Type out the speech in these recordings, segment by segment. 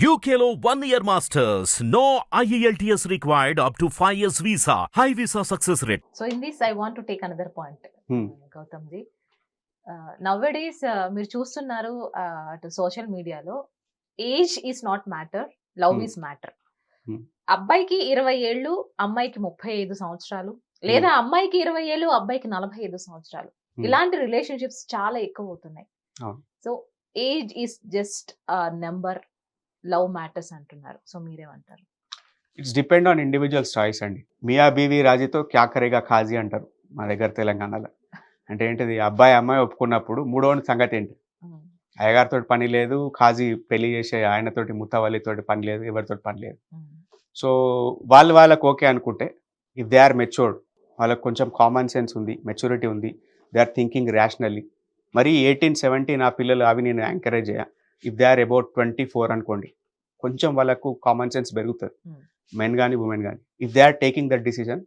UKLO one year masters. No E IELTS required up to 5 years visa. High visa success rate. So in this I want to take another point Hmm. Gautam ji నవ్వడేస్ మీరు చూస్తున్నారు uh, అటు social మీడియాలో age is not matter love Hmm. Is matter Hmm. అబ్బాయికి ఇరవై ఏళ్ళు అమ్మాయికి ముప్పై ఐదు సంవత్సరాలు లేదా అమ్మాయికి ఇరవై ఏళ్ళు అబ్బాయికి నలభై ఐదు సంవత్సరాలు Hmm. ఇలాంటి రిలేషన్షిప్స్ చాలా ఎక్కువ అవుతున్నాయి. So age is just number love matters అంటున్నారు. సో మీరేమంటారు? It's depend on individuals choice అండి. మియా బీవీ రాజీతో క్యా కరేగా ఖాజీ అంటారు మా దగ్గర తెలంగాణలో. అంటే ఏంటిది? అబ్బాయి అమ్మాయి ఒప్పుకున్నప్పుడు మూడోని సంగతి ఏంటి. అయ్యగారితో పని లేదు ఖాజీ పెళ్ళి చేసే ఆయనతోటి ముత్తవల్లితోటి పని లేదు ఎవరితోటి పని లేదు. సో వాళ్ళు వాళ్ళకి ఓకే అనుకుంటే ఇఫ్ దే ఆర్ మెచ్యూర్డ్ వాళ్ళకి కొంచెం కామన్ సెన్స్ ఉంది మెచ్యూరిటీ ఉంది దే ఆర్ థింకింగ్ ర్యాషనల్లీ మరి ఎయిటీన్ సెవెంటీన్ ఆ పిల్లలు అవి నేను ఎంకరేజ్ చేయ. If they are about twenty four అనుకోండి కొంచెం వాళ్ళకు కామన్ సెన్స్ పెరుగుతుంది. Hmm. మెన్ కానీ ఉమెన్ కానీ if they are taking that decision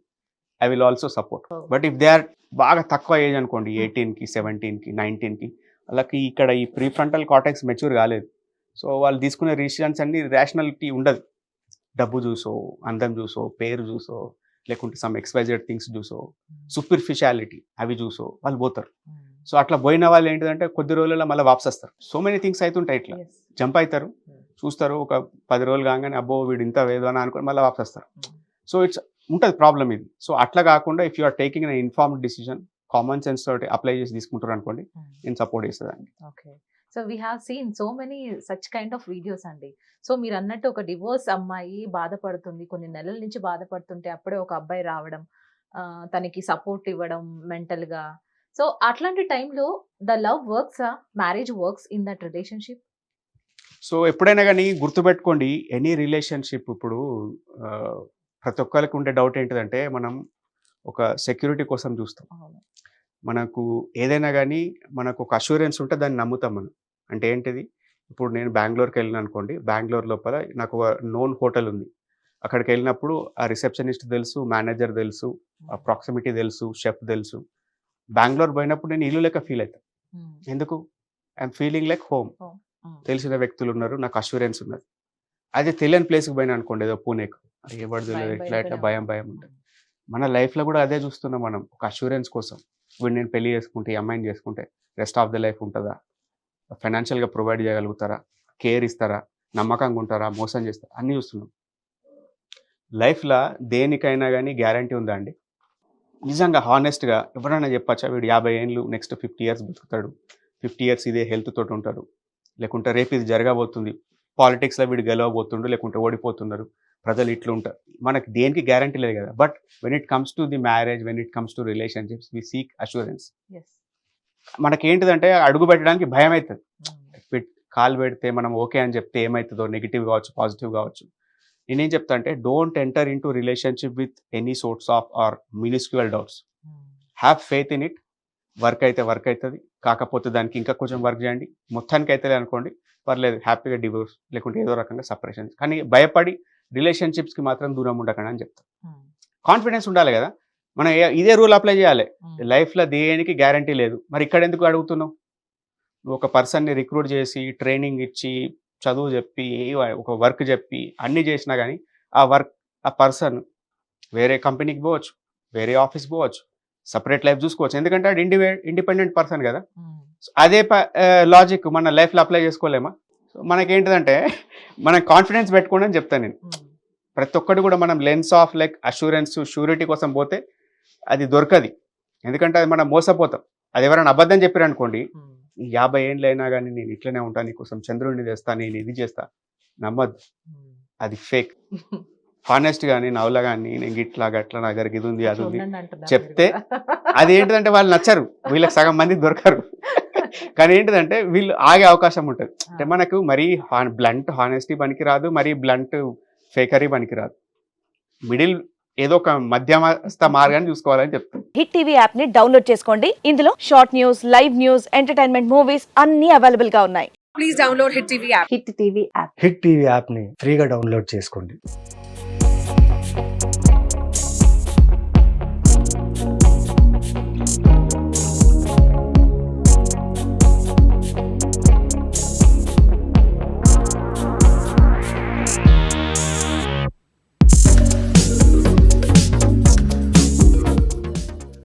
I will also support. But if they are బాగా తక్కువ ఏజ్ అనుకోండి ఎయిటీన్కి సెవెంటీన్కి నైన్టీన్కి వాళ్ళకి ఇక్కడ ఈ ప్రీ ఫ్రంటల్ కాటెక్స్ మెచ్యూర్ కాలేదు. సో వాళ్ళు తీసుకునే డిసిషన్స్ అన్ని రేషనాలిటీ ఉండదు. డబ్బు చూసో అందం చూసో పేరు చూసో లేకుంటే సమ్ ఎక్స్వైజెడ్ థింగ్స్ చూసో సూపర్ఫిషియాలిటీ అవి చూసో వాళ్ళు పోతారు. Hmm. సో అట్లా పోయిన వాళ్ళు ఏంటిదంటే కొద్ది రోజుల్లో మళ్ళీ వాపస్ వస్తారు సో మెనీ థింగ్స్ అవుతుంటాయి ఇట్లా. జంప్ అవుతారు. Hmm. చూస్తారు ఒక పది రోజులు కాగానే అబ్బో వీడు ఇంత వేదో అని అనుకుని మళ్ళీ వాపస్ వస్తారు. సో ఇట్స్ ఉంటుంది ప్రాబ్లం ఇది. సో అట్లా కాకుండా if you are taking uninformed decision common sense తోటి అప్లై చేసి తీసుకుంటారు అనుకోండి Hmm. నేను సపోర్ట్ చేసేదాన్ని okay so we have seen so many such kind of videos అండి. సో మీరు అన్నట్టు ఒక డివోర్స్ అమ్మాయి బాధపడుతుంది కొన్ని నెలల నుంచి బాధపడుతుంటే అప్పుడే ఒక అబ్బాయి రావడం తనకి సపోర్ట్ ఇవ్వడం mental గా. సో అట్లాంటి టైంలో the love works marriage works in that relationship so ఎప్పుడైనా కానీ గుర్తుపెట్టుకోండి ఎనీ రిలేషన్షిప్ ఇప్పుడు ప్రతి ఒక్కరికి ఉండే డౌట్ ఏంటిదంటే మనం ఒక సెక్యూరిటీ కోసం చూస్తాం. మనకు ఏదైనా కానీ మనకు ఒక అష్యూరెన్స్ ఉంటే దాన్ని నమ్ముతాం మనం. అంటే ఏంటిది? ఇప్పుడు నేను బెంగళూరుకి వెళ్ళిన అనుకోండి బెంగళూరు లోపల నాకు ఒక నోన్ హోటల్ ఉంది. అక్కడికి వెళ్ళినప్పుడు ఆ రిసెప్షనిస్ట్ తెలుసు మేనేజర్ తెలుసు ఆ ప్రాక్సిమిటీ తెలుసు షెఫ్ తెలుసు. బెంగళూరు పోయినప్పుడు నేను ఇల్లు లెక్క ఫీల్ అవుతాను ఎందుకు? I'm feeling like home. తెలిసిన వ్యక్తులు ఉన్నారు నాకు అష్యూరెన్స్ ఉన్నది. అదే తెలియని ప్లేస్కి పోయినా అనుకోండి ఏదో పూణేకు. ఎవరు తెలియదు ఇట్లా ఇట్లా భయం. భయం ఉంటుంది. మన లైఫ్లో కూడా అదే చూస్తున్నాం మనం ఒక అష్యూరెన్స్ కోసం. వీడు నేను పెళ్ళి చేసుకుంటే ఈ అమ్మాయిని చేసుకుంటే రెస్ట్ ఆఫ్ ద లైఫ్ ఉంటుందా? ఫైనాన్షియల్గా ప్రొవైడ్ చేయగలుగుతారా? కేర్ ఇస్తారా? నమ్మకంగా ఉంటారా? మోసం చేస్తారా? అన్నీ చూస్తున్నాం. లైఫ్లో దేనికైనా కానీ గ్యారంటీ ఉందా అండి? నిజంగా హానెస్ట్గా ఎవరైనా చెప్పచ్చా? వీడు యాభై ఏళ్ళు నెక్స్ట్ ఫిఫ్టీ ఇయర్స్ బతుకుతాడు. ఫిఫ్టీ ఇయర్స్ ఇదే హెల్త్ తోటి ఉంటాడు. లేకుంటే రేపు ఇది జరగబోతుంది. పాలిటిక్స్లో వీడు గెలవబోతుండు లేకుంటే ఓడిపోతున్నారు. ప్రజలు ఇట్లా ఉంటారు మనకి దేనికి గ్యారంటీ లేదు కదా. But when it comes to the marriage when it comes to relationships we seek assurance as మనకి ఏంటిదంటే అడుగు పెట్టడానికి భయం అవుతుంది పెట్- కాలు పెడితే మనం ఓకే అని చెప్తే ఏమవుతుందో నెగిటివ్ కావచ్చు పాజిటివ్ కావచ్చు. నేనేం చెప్తా అంటే don't enter into relationship with any sorts of or minuscule doubts have faith in it work అయితే వర్క్ అవుతుంది. కాకపోతే దానికి ఇంకా కొంచెం వర్క్ చేయండి. మొత్తానికి అయితే అనుకోండి పర్లేదు హ్యాపీగా డివోర్స్ లేకుంటే ఏదో రకంగా సపరేషన్ కానీ భయపడి రిలేషన్షిప్స్కి మాత్రం దూరం ఉండకండి అని చెప్తాను కాన్ఫిడెన్స్ ఉండాలి కదా. మనం ఇదే రూల్ అప్లై చేయాలి. లైఫ్లో దేనికి గ్యారంటీ లేదు. మరి ఇక్కడ ఎందుకు అడుగుతున్నావు? నువ్వు ఒక పర్సన్ని రిక్రూట్ చేసి ట్రైనింగ్ ఇచ్చి చదువు చెప్పి ఒక వర్క్ చెప్పి అన్నీ చేసినా కానీ ఆ వర్క్ ఆ పర్సన్ వేరే కంపెనీకి పోవచ్చు వేరే ఆఫీస్ పోవచ్చు. సపరేట్ లైఫ్ చూసుకోవచ్చు. ఎందుకంటే అది ఇండివే ఇండిపెండెంట్ పర్సన్ కదా. So, అదే లాజిక్ మన లైఫ్లో అప్లై చేసుకోలేమా? సో మనకేంటిదంటే మనం కాన్ఫిడెన్స్ పెట్టుకోండి అని చెప్తాను నేను. ప్రతి ఒక్కటి కూడా మనం lens of like assurance surety కోసం పోతే అది దొరకది. ఎందుకంటే అది మనం మోసపోతాం. అది ఎవరైనా అబద్ధం చెప్పారు అనుకోండి ఈ యాభై ఏళ్ళు అయినా కానీ నేను ఇట్లనే ఉంటాను నీకోసం చంద్రుడిని తెస్తా నేను ఇది చేస్తా. నమ్మద్దు. అది ఫేక్ హానెస్ట్ కానీ నవ్వులా కానీ నేను ఇట్లా గట్లా నా దగ్గర ఇది ఉంది అది ఉంది. చెప్తే అది ఏంటిదంటే వాళ్ళు నచ్చరు. వీళ్ళకి సగం మంది దొరకరు. కానీ ఏంటిదంటే వీళ్ళు ఆగే అవకాశం ఉంటుంది. అంటే మనకు మరీ బ్లంట్ హానెస్టీ పనికిరాదు మరీ బ్లంట్ ఫేకరీ పనికిరాదు. మిడిల్ ఏదో ఒక మధ్యమస్థ మార్గాన్ని చూసుకోవాలని చెప్తాను హిట్ టీవీ యాప్ని డౌన్లోడ్ చేసుకోండి. ఇందులో short news live news entertainment movies అన్ని అవైలబుల్గా ఉన్నాయి. Please download Hit TV app. Hit TV app hit TV యాప్ని ఫ్రీగా డౌన్లోడ్ చేసుకోండి.